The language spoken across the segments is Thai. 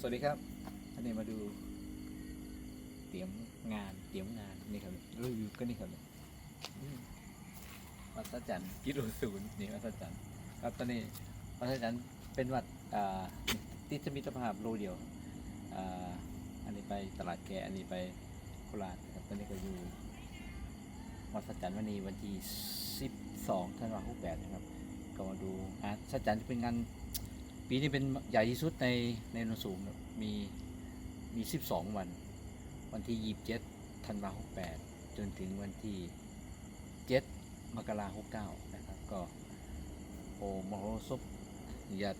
สวัสดีครับอันนี้มาดู เตรียมงานเตรียมงานนี่ครับรีวิวก็นี่ครับวัดสัจจันทร์กิโลศูนย์นี่วัดสัจจันทร์ครับตอนนี้วัดสัจจันทร์เป็นวัดอ่าติดสมิตรภาพโลเดียวอ่าอันนี้ไปตลาดแกอันนี้ไปโคราชครับตอนนี้ก็อยู่วัดสัจจันทร์วันนี้วันที่12ธันวาคม68นะครับ ก็มาดูงานสัจจันทร์เป็นงาน ปีนี้เป็นใหญ่ที่สุดในในโนนสูงมีมี 12 วัน วันที่ 27ธันวาคม68 จนถึงวันที่ 7 มกราคม69 นะครับ ก็โอ้มโหสพอย่า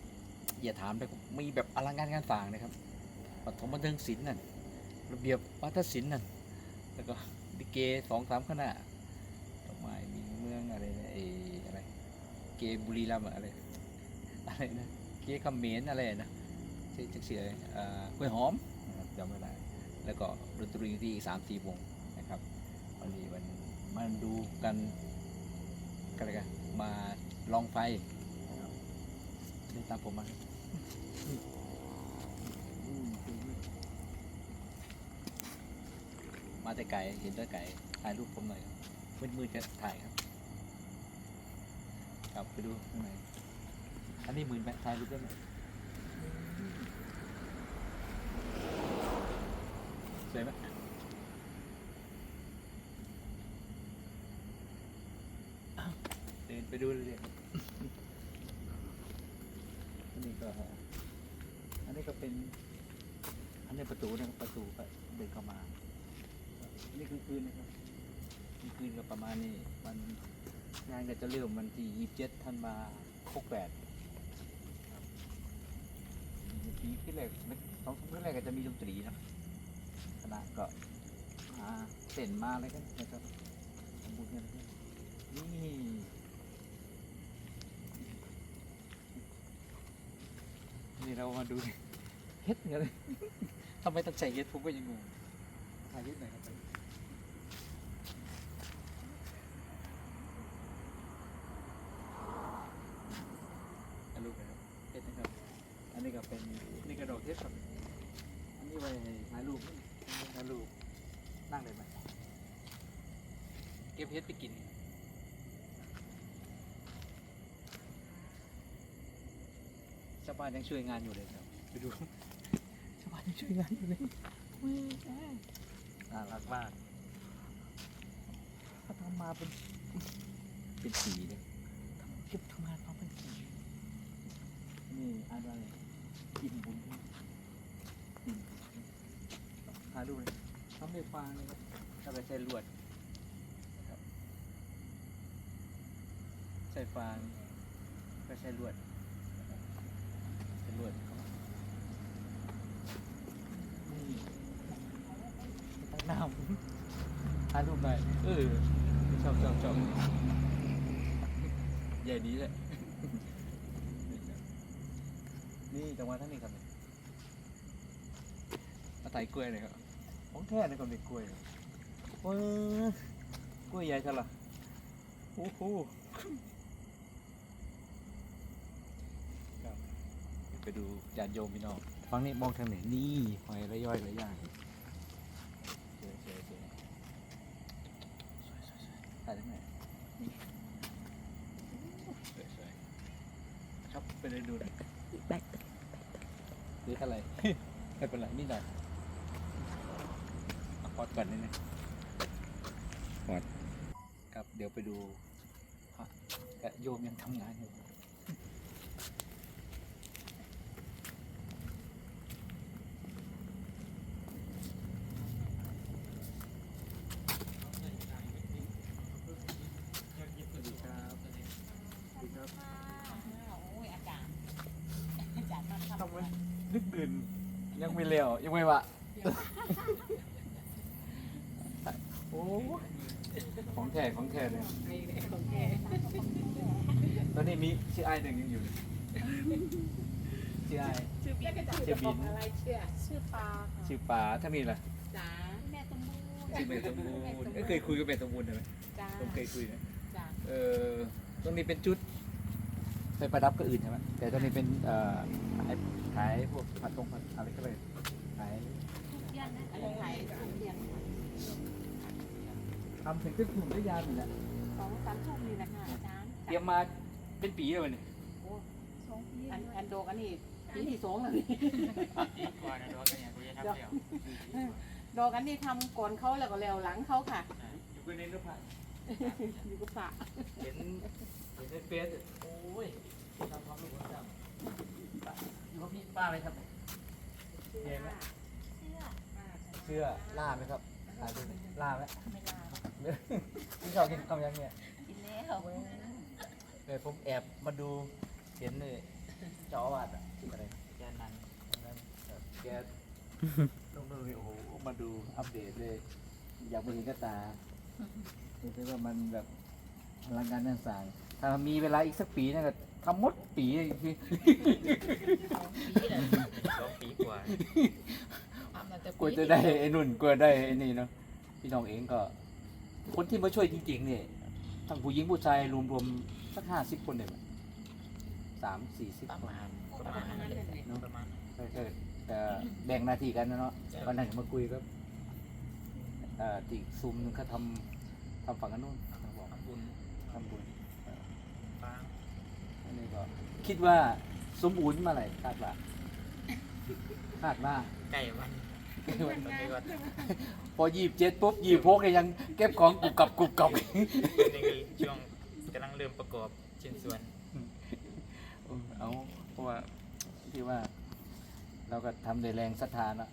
อย่าถามเลยมีแบบอลังการงานสร้างนะครับปฐมบันเทิงศิลป์นั่นระเบียบวัฒนศิลป์นั่นแล้วก็ดิเกสองสามคณะดอกไม้มีเมืองอะไรนะเอออะไร เกบุรีรัมย์อะไรอะไรนะ เกคำเขมนอะไรนะชื่อชื่อเสียกล้วยหอมจำไม่ได้แล้วก็ดนตรีที่อีกสามสี่วงนะครับวันนี้มันมาดูกันกันอะไรกันมาลองไฟนะครับเดินตามผมมามาแต่ไก่เห็นแต่ไก่ถ่ายรูปผมหน่อยมืดๆจะถ่ายครับ ครับไปดูข้างใน อันนี้หมื่นไหมถ่ายรูปได้ไหมสวยไหมเดินไปดูเลยอันนี้ก็ อันนี้ก็เป็น อันนี้ประตูนะประตูก็เดินเข้ามานนี้คือคืนนะครับคือคืนก็ประมาณนี้มันงานก็จะเริ่มวันที่ยี่สิบเจ็ดธันวาคมแปดครับปี ที่แรกสองสามแรกก็จะมีดนตรีนะคณะก็มาเต้นมาอะไรกันนะครับทำบุญกันนะครับนี่นี่เรามาดูเฮ็ดกันเลยทำไมต้องใส่เฮ็ดผมก็ยังงงถ่ายเฮ็ดหน่อยครับ อันลูกนะครับเทศนะครับ อั นนี้ก็เป็นนี่กระดอกเทศครับอันนี้ไว้ให้ถ่ายรูปถ่ายรูปนั่งเลยไหมเก็บเพชรไปกินชาวบ้านยังช่วยงานอยู่เลยครับไปดูชาวบ้านยังช่วยงานอยู่เลยน่ารักมากเขาทำมาเป็นเป็นสีเลยทำเก็บทำงานมาเป็นสีนี่อ่านว่าอะไร อิ่มบุญอิ่มหาดูเลยทำด้วยฟางเลยครับถ้าไปใช้ลวดใช้ฟางก็ใช้ลวดใช้ลวดตั้งน้ำหารูปหน่อยเออชอบชอบชอบใหญ่ดีเลย นี่ จังหวะท่านนี้ครับมาไต่กล้วยเลยครับของแท้เลยคนเป็นกล้วยโอ้ยกล้วยใหญ่ใช่หรอโอ้โหครับไปดูจานโยมพี่น้องฟังนี่มองทางไหนนี่หอยระย่อยระย่างสวยสวยสวยสวยสวยสวยถ่ายได้ไหมนี่สวยสวยครับไปเลยดูหน่อย แบต หรืออะไร ไม่เป็นไรนี่หน่อยเอาพอดก่อนนิดนึงพอดครับเดี๋ยวไปดูพระกับโยมยังทำงานอยู่สวัสดีครับสวัสดีครับโอ้ยอาจารย์อาจารย์มาทำ ทำไมนึกดื่นยังไม่เร็วยังไม่วะโอ้ของแท้ของแท้เลยของแกตอนนี้มีชื่อไอ้ายหนึ่งยังอยู่เลยชื่อไอ้ายชื่อบินชื่อบินอะไรเชื่อชื่อปลาค่ะชื่อป๋าถ้ามีล่ะจ๋าแม่ตมบูชื่อเมย์สมบูรณ์เอ้ยเคยคุยกับเมย์สมบูรณ์ใช่ไหมจ้าผมเคยคุยนะจ้าเออตรงนี้เป็นจุดไปประดับก็อื่นใช่ไหมแต่ตรงนี้เป็นเอ่อ ขายพวกผัดตรงผัดอะไรก็เลยขายอะไรขายทำถึงขึ้นถุงได้ยาวอแหละสองสามทุ่มนี่แหะคะอาจารย์เตรียมมาเป็นปีเลยเนี่ยสองปีอันโดกันนี่ปีที่สองแล้วนี่โด้กันนี่ทำก่อนเขาแล้วก็แล้วหลังเขาค่ะอยู่กันในรูปผัดอยู่กับฝาเห็นเห็นในเฟซโอ้ยทำความรู้ความจำ ป้าไหมครับเห็นไหมเสื้อเชื่อล่าไหมครับล่าดูหน่อยล่าไหมไม่ลาพี่ชอบกินข้าวยังเนี่ยกินแล้วเลยผมแอบมาดูเห็นเลยเจ้าอาวาสอะชื่ออะไรแกนนั้นนั้นแบบแกลงดูนี่โอ้โหมาดูอัปเดตเลย อยากไปเห็นกับตารู้สึกว่ามันแบบพลังงานนั่นสายถ้ามีเวลาอีกสักปีนั่นก็ทำหมดปีเลยคือปีเลย สองปีกว่าทำตั้งแต่กลัวจะได้ไอ้นุ่นกลัวได้ไอ้นี่เนาะพี่น้องเองก็ คนที่มาช่วยจริงๆเนี่ยทั้งผู้หญิงผู้ชายรวมๆสักห้าสิบคนเลยไหมสามสี่สิบประคน มาณประมาณนั้นเลยประมาณนั้นก็ก็ก็แบ่งหน้าที่กันนะเนาะใช่วันนั้นมาคุยกับเอ่อที่ซุมนึงเขาทำทำฝั่งกันนู้นเขาบอกทำบุญทำบุญเออฟางอันนี้ก็คิดว่า สมบูรณ์เมื่อไหร่คาดว่าคาดว่าไก่วันวันนี้วันพอยี่สิบเจ็ดปุ๊บยี่สิบหกเนี่ยยังเก็บของกรุบกรับกรุบกรับนี่คือช่วงกำลังเริ่มประกอบชิ้นส่วนเออเอาเพราะว่าที่ว่า เราก็ทำด้วยแรงศรัทธาเนอะ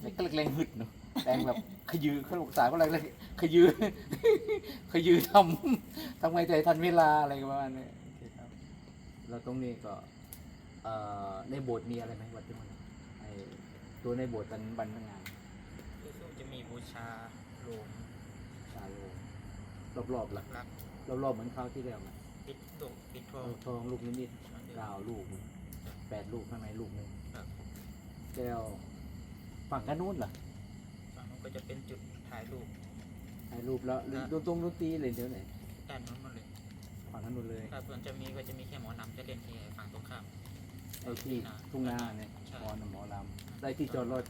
ไม่ก็แรงหึดเนาะแรงแบบขยือขลุกสายก็แรงเลยขยือขยือทำทำไงใจทันเวลาอะไรประมาณนี้โอเคครับแล้วตรงนี้ก็เอ่อ ในโบสถ์มีอะไรไหมวัดที่มันไอตัวในโบสถ์เป็นบรรพงานรู้สึกจะมีบูชาโลมชาโลรอบๆหลักรักรอบๆเหมือนคราวที่แล้วนะปิดตกปิดทองทองลูกนิดๆเก้าลูกแปดลูกข้างในลูกหนึ่งครับแก้วฝั่งกันนู้นเหรอฝั่งนู้นก็จะเป็นจุดถ่ายรูปถ่ายรูปแล้วหรือดนตรงดนตรีเลยเดี๋ยวไหนด้านนู้นหมดเลยฝั่งนั้นหมดเลยถ้าส่วนจะมีก็จะมีแค่หมอนำจะเล่นที่ฝั่งตรงข้าม ไอ้ที่ทุ่งนาเนี่ยใช่หมอนหมอลำได้ที่จอดรถ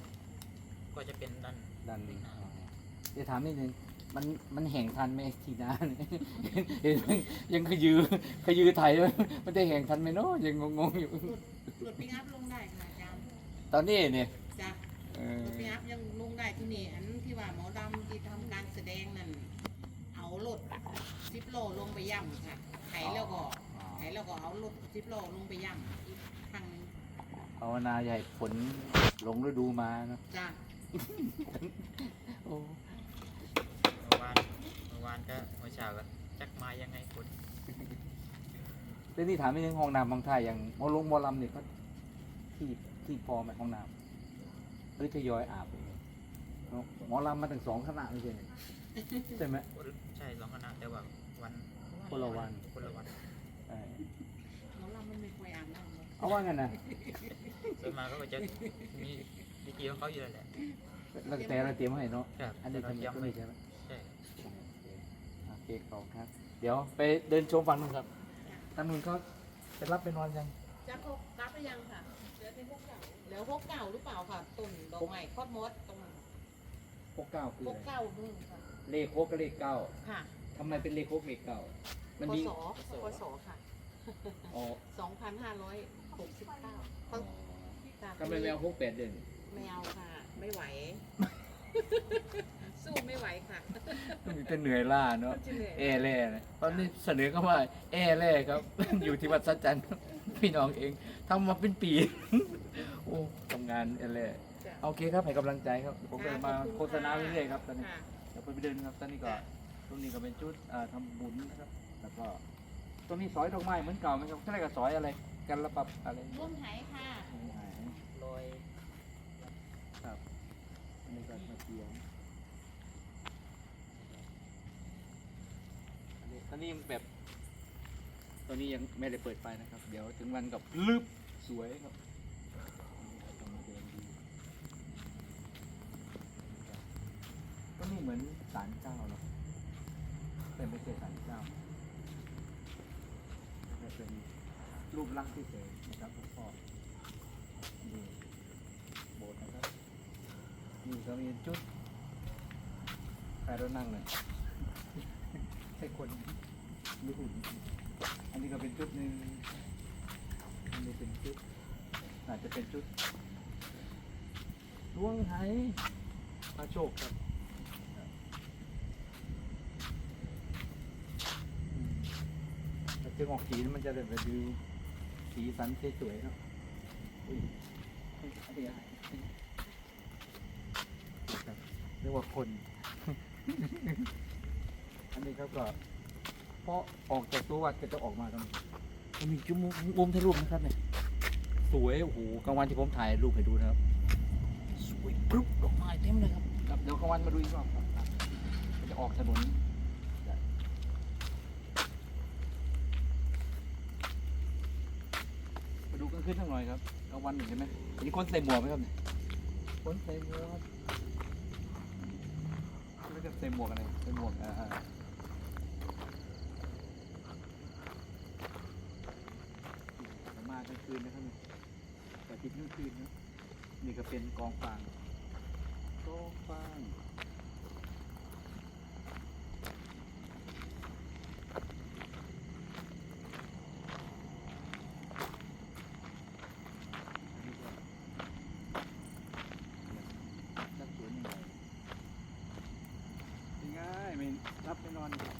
ก็จะเป็นด้านดันอ๋อเดี๋ยวถามนิดนึงมันมันแห่งทันไหมทีนาเนี่ยเห็นไหมยังขยือขยือไทยมันจะแห่งทันไหมเนาะยังงงๆอยู่รถรถปิกอัพลงได้ค่ะอาจารย์ตอนนี้เนี่ยจ้ะเออรถปิกอัพยังลงได้ที่นี่อันที่ว่าหมอดำที่ทำการแสดงนั่นเอารถซิปโลลงไปย่ำค่ะไถแล้วก็ไถแล้วก็เอารถซิปโลลงไปย่ำอีกทางหนึง ภาวนาใหญ่ฝนหลงฤดูมาเนาะจ้ะโอ้เมื่อวานเมื่อวานก็เมื่อเช้าก็จักมายังไงคุณเรื่องนี้ถามนิดนึงห้องน้ำบางท่ายอย่างหมอลงหมอลำเนี่ยก็ที่ที่พอไหมห้องน้ำหรือทยอยอาบเลยเนาะหมอลำมาถึงสองขนาดเลยใช่ไหมใช่ไหม ใช่สองคณะแต่ว่าวันคนละวัน คนละวัน เออ หมอลำมันไม่ค่อยอาบน้ำ เลยเอาว่างั้นนะส่วนมากก็จะมีวิธีของเขาอยู่แล้วแหละแล้วแต่เราเตรียมให้เนาะ ครับอันนี้เราทำย้ำก็ไม่ไม่ใช่ไหมใช่ โอเคขอบคุณครับ เดี๋ยวไปเดินชมฝั่งนู้นครับทางนู้นเขาจะรับไปนอนยังจ้ะเขารับไปยังค่ะเหลือเป็นพวกเก่าเหลือพวกเก่าหรือเปล่าค่ะต้นดอกไม้คอดมดตรงหกเก้าคือพวอะกไรเก่านู่นค่ะเลขหกกับเลขเก้าค่ะทำไมเป็นเลขหกเลขเก้ามันพมีศพศค่ะ อ๋อสองพันห้าร้อยหกสิบเก้าเขาจ้ะทำไมแมวหกแปดเดือนไม่เอาค่ะ ไม่ไหว สู้ไม่ไหวค่ะมีแต่เหนื่อยล้าเนาะจะเหนื่อยเอแร่นะตอนนี้เสนอเข้ามาเอแร่ครับ อยู่ที่วัดสัจจันทร์พี่น้องเองทำมาเป็นปี โอ้ทำงานเอแร่จ้ะโอเคครับให้กำลังใจครับ ผมก็มาโฆษณาเรื่อยๆครับตอนนี้ ค่ะ เดี๋ยวไปเดินครับ ตอนนี้ก็ ตรงนี้ก็เป็นจุดอ่าทำบุญนะครับ แล้วก็ ตรงนี้ซอยดอกไม้เหมือนเก่าไหมครับแค่กับซอยอะไร กันระปับอะไรร่วมไทยค่ะลอยครับอันนี้ก็มาเตียงอันนี้ตอนนี้ยังแบบตอนนี้ยังไม่ได้เปิดไฟนะครับ เดี๋ยวถึงวันกับลึบสวยครับต้องมาเดินดูก็นี่เหมือนศาลเจ้าเนาะแต่ไม่ใช่ศาลเจ้าแต่เป็น รูปลักษณ์ที่เฉยๆนะครับหลวงพ่อนี่โบสถ์นะครับนี่ก็มีจุดใครเรานั่งเลยใช่คนหรือหุ่นอันนี้ก็เป็นชุดหนึ่งอันนี้เป็นชุดอาจจะเป็นชุดล้วงไหพระโชคครับอืมแต่จึงออกสีมันจะแบบดู สีสันสวยๆเนาะอุ้ยอันนี้อะไรครับเรียกว่าคน อันนี้ครับก็เพอออกจากตัววัดก็จะออกมาตรงนี้มันมีจุ่มมุมถ่ายรูปนะครับเนี่ยสวยโอ้โหกลางวันที่ผมถ่ายรูปให้ดูนะครับ สวยปุ๊บดอกไม้เต็มเลยครับเดี๋ยวกลางวันมาดูอีกรอบครับจะออกถนน มาดูกลางคืนสักหน่อยครับกลางวันเห็นไหมมีคนใส่หมวกไหมครับเนี่ยคนใส่หมวกไม่ก็ใส่หมวกอะไรใส่หมวกอ่าอ่ามากลางคืนนะครับเนี่ยแต่ทิศกลางคืนนะนี่ก็เป็นกองฟางกองฟางอันนี้ก็ตั้งสวนยังไงยังไงไม่รับ ไม่นอนครับ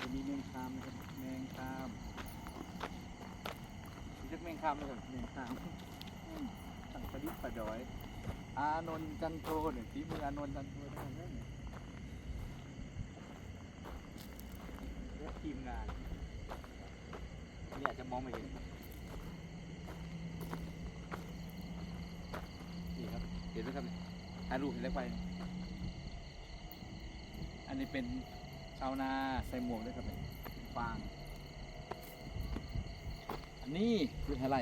อันนี้ก็มีแมงคามนะครับแมงคามมีจักแมงคามเลยครับแมงคามสั่งประดิษฐ์ประดอย อานนท์จันโทเนี่ยฝีมืออานนท์จันโททั้งนั้นเนี่ยและทีมงานนี่อาจจะมองไม่เห็นนี่ครับ เห็นไหมครับถ่ายรูปเห็นแล้วไป นนี้เป็นชาวนาใส่หมวกด้วยครับเนี่ยฟาง อันนี้คืออะไร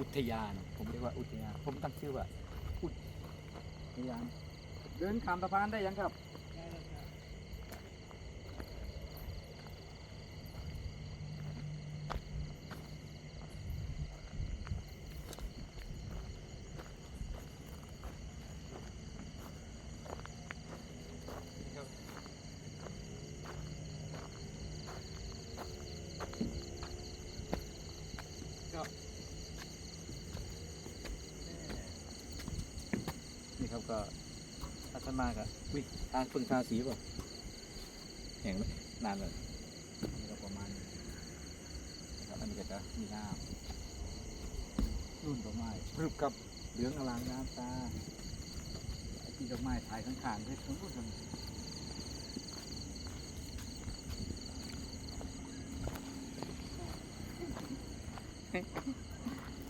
อุทยาน ผมเรียกว่าอุทยาน ผมตั้งชื่อว่าอุทยาน เดินข้ามสะพานได้ยังครับ นี่ครับก็ พัฒนากะวิทางพึ่งทาสีป่ะแข็งไหมนานเลยอันนี้ก็ประมาณนี้นะครับอันนี้ก็จะมีน้ำรุ่นดอกไม้พรึบกับเหลืองอลามน้ำตาไอ้ที่ดอกไม้ถ่ายข้างๆด้วยทั้งรุ่นเลย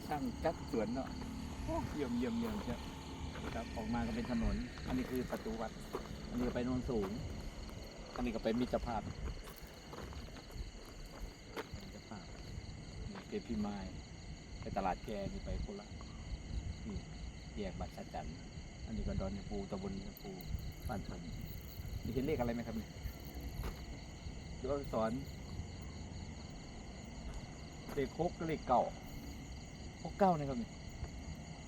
ช่างจัดสวนเนาะโอ้เยี่ยมเยี่ยมเยี่ยมเชียว ครับออกมาก็เป็นถนน อันนี้คือประตูวัด อันนี้ไปโนนสูง อันนี้ก็เป็นมิตรภาพมิตรภาพนี่เป็นพี่ไม้ไปตลาดแกนี่ไปโคราชนี่แยกบัตรชจันทร์อันนี้ก็ดอนยปูตำบลยปูบ้านทมนี่เห็นเลขอะไรไหมครับเนี่ยดูอักษรเลขหกก็เลขเก่าหกเก้านะครับเนี่ย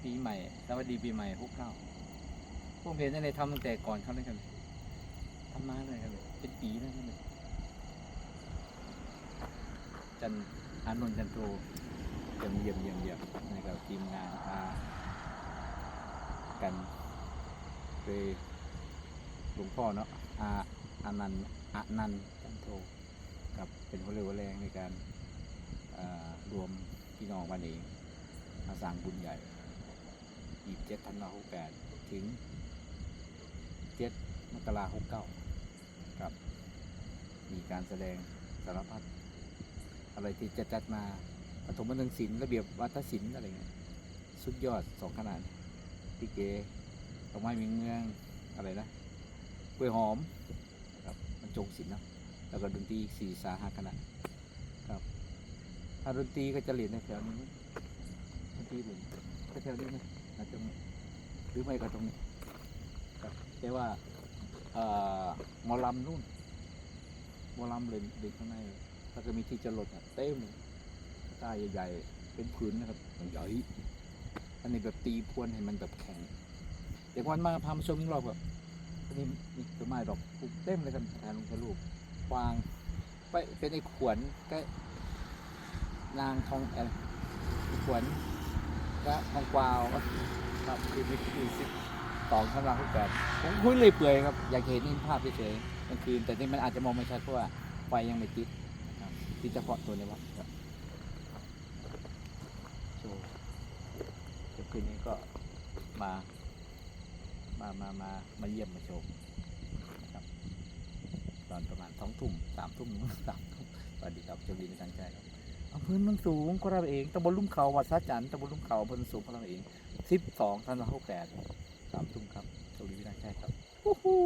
ปีใหม่ สวัสดีปีใหม่พวกเก้าพวกเพจในทำตั้งแต่ก่อนเขาเลยครับทำมาเลยครับเป็นปีแล้วครับจันอานนท์จันโทเยี่ยมเยี่ยมเยี่ยมเยี่ยมนะครับทีมงานพากันโดยหลวงพ่อเนาะอาอานันอานันจันโทกับเป็นหัวเรือหัวแรงในการรวมพี่น้องวันเองมาสร้างบุญใหญ่ ยี่สิบเจ็ดธันวาหกแปดถึงเจ็ดมกราหกเก้าครับมีการแสดงสารพัดอะไรที่จะจัดมาปฐมบันเทิงศิลป์ระเบียบวัฒนศิลป์อะไรเงี้ยสุดยอดสองขนาดติเกดอกไม้มีเมืองอะไรนะกล้วยหอมครับมันจงศิลป์นะแล้วก็ดนตรีสี่สาหาคณะครับถ้าดนตรีก็จะเรียนในแถวนี้ดนตรีเรียนก็แถวนี้นะ นะตรงนี้หรือไม่ก็ตรงนี้ครับแต่ว่าเอ่อหมอลำนู่นหมอลำเลยเด็กข้างในแล้วก็มีที่จรดเต็มตาใหญ่ๆเป็นผืนนะครับใหญ่อันนี้แบบตีพวนให้มันแบบแข็งเดี๋ยววันมาพามาชมรอบครับอันนี้มีต้นไม้ดอกปลูกเต็มเลยครับทางลุงทะลุวางไปเป็นไอ้ขวนก็นางทองอะไรขวน ก็ทองกวาวครับคือมีคือสิบสองกำลังทุกแบบผมคุยเลยเปื่อยครับ อยากเห็นนี่ภาพเฉยๆกลางคืน แต่นี่มันอาจจะมองไม่ชัดเพราะว่าไฟยังไม่ติดติดเฉพาะตัวในวัดครับโชว์เดี๋ยวคืนนี้ก็มา มามามามาเยี่ยมมาชมนะครับ ตอนประมาณสองทุ่มสามทุ่มสามทุ่มสวัสดีครับโชคดีในทางใจครับ อำเภอนุ่นสูงก็เราเองตำบลลุ่มเขาวัดซาจันตำบลลุ่มเขาอำเภอโนนสูงก็เราเองสิบสองธันวาคมแปดสามทุ่มครับโชคดีในทางใจครับฮู้ฮู้